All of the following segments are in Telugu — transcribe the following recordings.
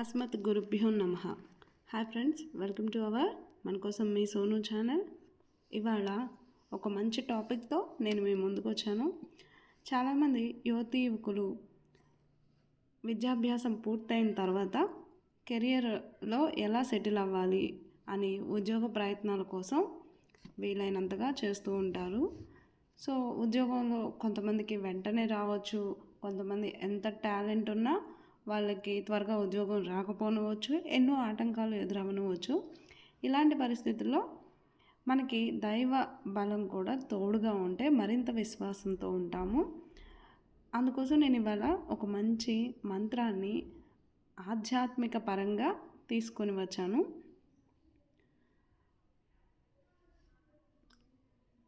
అస్మత్ గురుభ్యో నమ. Hi friends welcome to our మన కోసం మీ సోను ఛానల్. ఇవాళ ఒక మంచి టాపిక్తో నేను మీ ముందుకు వచ్చాను. చాలామంది యువతి యువకులు విద్యాభ్యాసం పూర్తయిన తర్వాత కెరియర్లో ఎలా సెటిల్ అవ్వాలి అని ఉద్యోగ ప్రయత్నాల కోసం వీలైనంతగా చేస్తూ ఉంటారు. సో ఉద్యోగంలో కొంతమందికి వెంటనే రావచ్చు కొంతమంది ఎంత టాలెంట్ ఉన్నా వాళ్ళకి త్వరగా ఉద్యోగం రాకపోనవచ్చు ఎన్నో ఆటంకాలు ఎదురవనవచ్చు ఇలాంటి పరిస్థితుల్లో మనకి దైవ బలం కూడా తోడుగా ఉంటే మరింత విశ్వాసంతో ఉంటాము. అందుకోసం నేను ఇవాళ ఒక మంచి మంత్రాన్ని ఆధ్యాత్మిక పరంగా తీసుకొని వచ్చాను.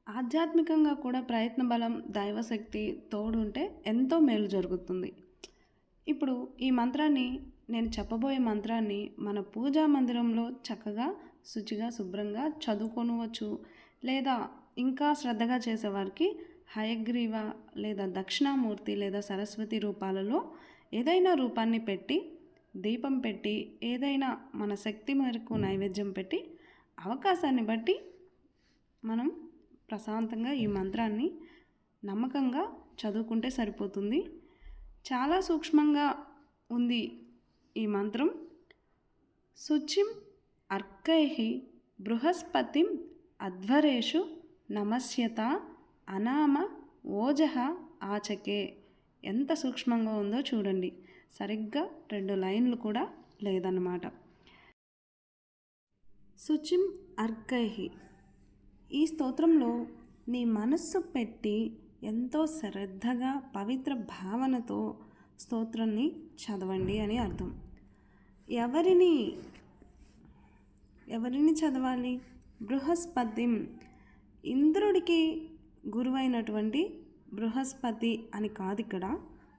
ఆధ్యాత్మికంగా కూడా ప్రయత్న బలం దైవశక్తి తోడుంటే ఎంతో మేలు జరుగుతుంది. ఇప్పుడు ఈ మంత్రాన్ని నేను చెప్పబోయే మంత్రాన్ని మన పూజా మందిరంలో చక్కగా శుచిగా శుభ్రంగా చదువుకొనవచ్చు. లేదా ఇంకా శ్రద్ధగా చేసేవారికి హయగ్రీవ లేదా దక్షిణామూర్తి లేదా సరస్వతి రూపాలలో ఏదైనా రూపాన్ని పెట్టి దీపం పెట్టి ఏదైనా మన శక్తి మేరకు నైవేద్యం పెట్టి అవకాశాన్ని బట్టి మనం ప్రశాంతంగా ఈ మంత్రాన్ని నమ్మకంగా చదువుకుంటే సరిపోతుంది. చాలా సూక్ష్మంగా ఉంది ఈ మంత్రం. శుచిం అర్కై బృహస్పతిం అధ్వరేషు నమస్యత అనామ ఓజహ ఆచకే. ఎంత సూక్ష్మంగా ఉందో చూడండి. సరిగ్గా రెండు లైన్లు కూడా లేదన్నమాట. శుచిం అర్కై ఈ స్తోత్రంలో నీ మనస్సు పెట్టి ఎంతో శ్రద్ధగా పవిత్ర భావనతో స్తోత్రాన్ని చదవండి అని అర్థం. ఎవరిని ఎవరిని చదవాలి? బృహస్పతిం ఇంద్రుడికి గురువైనటువంటి బృహస్పతి అని కాదు ఇక్కడ.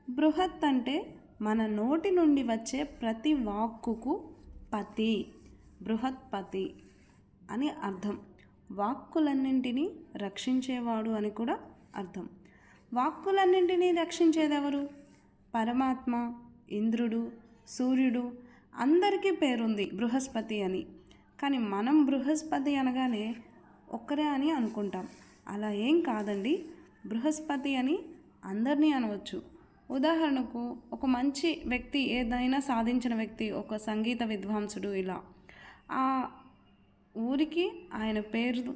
బృహత్ అంటే మన నోటి నుండి వచ్చే ప్రతి వాక్కుకు పతి బృహత్పతి అని అర్థం. వాక్కులన్నింటినీ రక్షించేవాడు అని కూడా అర్థం. వాక్కులన్నింటినీ రక్షించేదెవరు? పరమాత్మ ఇంద్రుడు సూర్యుడు. అందరికీ పేరుంది బృహస్పతి అని. కానీ మనం బృహస్పతి అనగానే ఒక్కరే అని అనుకుంటాం. అలా ఏం కాదండి. బృహస్పతి అని అందరినీ అనవచ్చు. ఉదాహరణకు ఒక మంచి వ్యక్తి ఏదైనా సాధించిన వ్యక్తి ఒక సంగీత విద్వాంసుడు ఇలా. ఆ ఊరికి ఆయన పేరు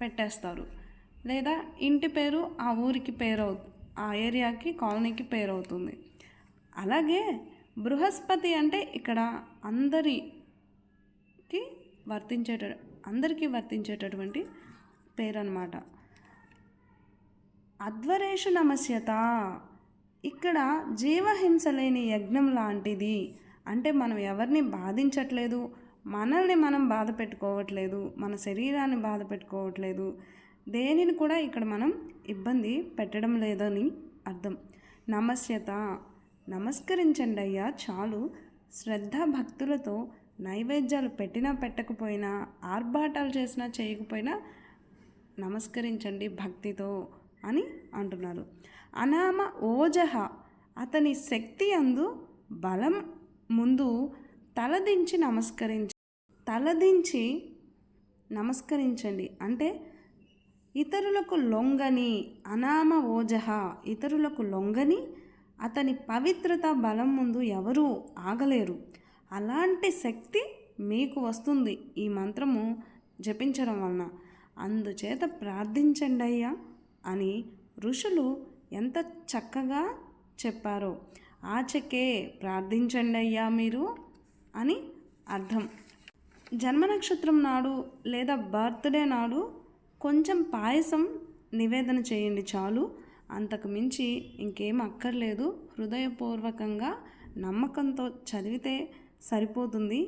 పెట్టేస్తారు. లేదా ఇంటి పేరు ఆ ఊరికి పేరు అవు ఆ ఏరియాకి కాలనీకి పేరు అవుతుంది అలాగే బృహస్పతి అంటే ఇక్కడ అందరికి వర్తించేట అందరికీ వర్తించేటటువంటి పేరు అనమాట అధ్వరేషు నమస్యత. ఇక్కడ జీవహింస లేని యజ్ఞం లాంటిది. అంటే మనం ఎవరిని బాధించట్లేదు. మనల్ని మనం బాధ పెట్టుకోవట్లేదు. మన శరీరాన్ని బాధ పెట్టుకోవట్లేదు. దేనిని కూడా ఇక్కడ మనం ఇబ్బంది పెట్టడం లేదని అర్థం. నమస్యత. నమస్కరించండి అయ్యా చాలు. శ్రద్ధ భక్తులతో నైవేద్యాలు పెట్టినా పెట్టకపోయినా ఆర్భాటాలు చేసినా చేయకపోయినా నమస్కరించండి భక్తితో అని అంటున్నారు. అనామ ఓజహ. అతని శక్తి అందు బలం ముందు తలదించి నమస్కరించ తలదించి నమస్కరించండి. అంటే ఇతరులకు లొంగని అనామ ఓజహ ఇతరులకు లొంగని అతని పవిత్రత బలం ముందు ఎవరూ ఆగలేరు. అలాంటి శక్తి మీకు వస్తుంది. ఈ మంత్రము జపించడం వలన. అందుచేత ప్రార్థించండి అయ్యా అని ఋషులు ఎంత చక్కగా చెప్పారో. ఆచకే ప్రార్థించండి అయ్యా మీరు అని అర్థం. జన్మ నక్షత్రం నాడు లేదా బర్త్డే నాడు కొంచెం పాయసం నివేదన చేయండి చాలు. అంతకు మించి ఇంకేం అక్కర్లేదు. హృదయపూర్వకంగా నమ్మకంతో చదివితే సరిపోతుంది.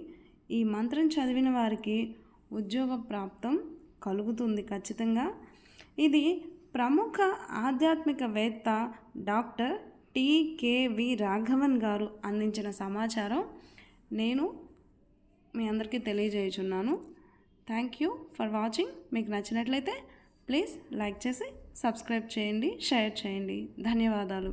ఈ మంత్రం చదివిన వారికి ఉద్యోగ ప్రాప్తం కలుగుతుంది ఖచ్చితంగా. ఇది ప్రముఖ ఆధ్యాత్మికవేత్త డాక్టర్ టీకేవి రాఘవన్ గారు అందించిన సమాచారం. నేను మీ అందరికీ తెలియజేయుచున్నాను. Thank you for watching. మీకు నచ్చినట్లయితే ప్లీజ్ లైక్ చేసి సబ్స్క్రైబ్ చేయండి షేర్ చేయండి. ధన్యవాదాలు.